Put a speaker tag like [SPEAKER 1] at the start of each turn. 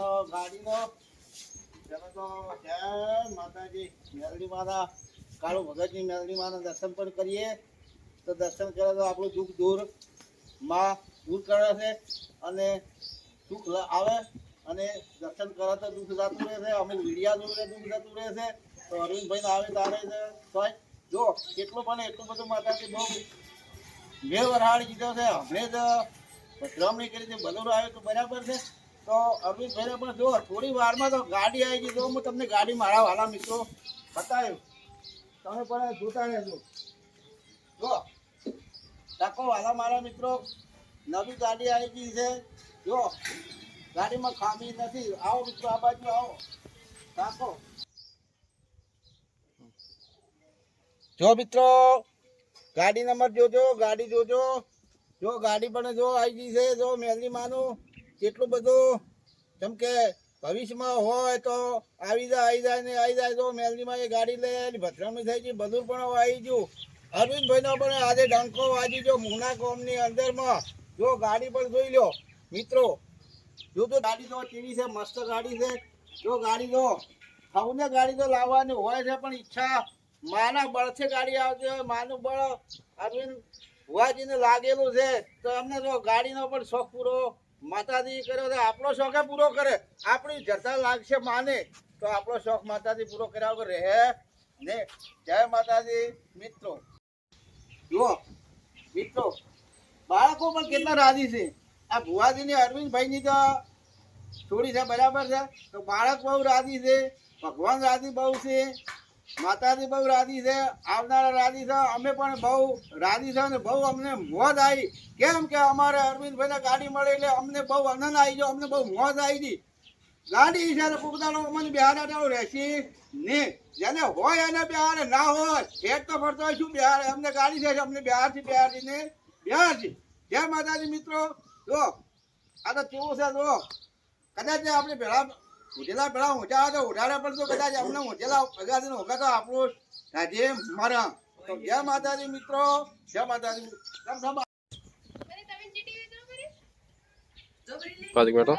[SPEAKER 1] ભાઈનો ગાડીનો. પેલા તો જય માતાજી મેલડી માતા કાળુ ભગતની મેલડી માના દર્શન પણ તો આપણું દુઃખ દૂર, માં દૂર છે અને સુખ આવે અને દર્શન કરે તો દુઃખ જતું રહેશે અમે મીડિયા વિડિયા દુઃખ જતું રહેશે તો અરવિંદભાઈ આવે તારે તો જો કેટલું પણ એટલું બધું માતાજી બહુ બે વરહાડ કીધો છે. હમણે જ ભદ્રામણી કરી છે બલોરો આવ્યો તો બરાબર છે. તો અરવિંદભાઈને પણ જો, થોડી વારમાં તો ગાડી આવી ગઈ. તો હું તમને ગાડી મારા વાલા મિત્રો બતાવ્યું. તમે પણ જોતા રહેજો. જો રાખો વાલા મારા મિત્રો, નવી ગાડી આવી ગઈ છે. જો, ગાડીમાં ખામી નથી. આવો મિત્રો, આ બાજુ આવો. રાખો. જો મિત્રો, ગાડી નંબર જોજો, ગાડી જોજો. જો, ગાડી પણ જો આવી ગઈ છે. જો મેલની માનું. કેટલું બધું, જેમ કે ભવિષ્યમાં હોય તો આવી જાય આવી જાય ને આવી જાય તો મેલનીમાં એ ગાડી લે ભદ્રામણી થઈ ગઈ, બધું પણ આવી ગયું. અરવિંદભાઈનો પણ આજે ડંકો વાજી ગયો મુના કોમની અંદરમાં. જો ગાડી પણ જોઈ લો મિત્રો, જો તો ગાડી તો ચીની છે, મસ્ત ગાડી છે. જો ગાડી તો સૌને ગાડી તો લાવવાની હોય છે, પણ ઈચ્છા માના બળથી ગાડી આવતી હોય, માનું બળ અરવિંદ વાજીને લાગેલું છે. તો એમને તો ગાડીનો પણ શોખ પૂરો માતાજી કર્યો તો આપણો શોખે પૂરો કરે. આપણી જતા લાગશે માને, તો આપણો શોખ માતાજી પૂરો કર્યા વગર રહે ને. જય માતાજી, મિત્રો. જુઓ, મિત્રો, બાળકો પણ કેટલા રાજી છે. આ ભુવાજીની અરવિંદભાઈની તો થોડી છે, બરાબર છે. તો બાળક બહુ રાજી છે, ભગવાન રાજી બહુ છે. માતાજી બહુ રાજી છે, આવનારા રાજી છે. અમે પણ બહુ રાજી છે અને બહુ અમને મોજ આવી. કેમ કે અમારે અરવિંદભાઈને ગાડી મળી એટલે અમને બહુ આનંદ આવી ગયો, અમને બહુ મોજ આવી હતી ગાડી છે પોતાનો અમને બિહાર રહેશે ને જેને હોય એને બિહાર, ના હોય એક તો ફરતો હોય, શું બિહાર? અમને ગાડી છે, અમને બિહારથી બિહારથી ને બિહારથી. જય માતાજી મિત્રો. જો, આ તો કેવું છે, જો. કદાચ આપણે ભેળા ઉઠેલા પેલા ઊંચા તો ઉઠાડે પણ તો કદાચ અમને ઊંચેલા પગાર હોગા તો આપણું રાજે મારા. તો જય માતાજી મિત્રો જય માતાજી.
[SPEAKER 2] પાછી બેઠો.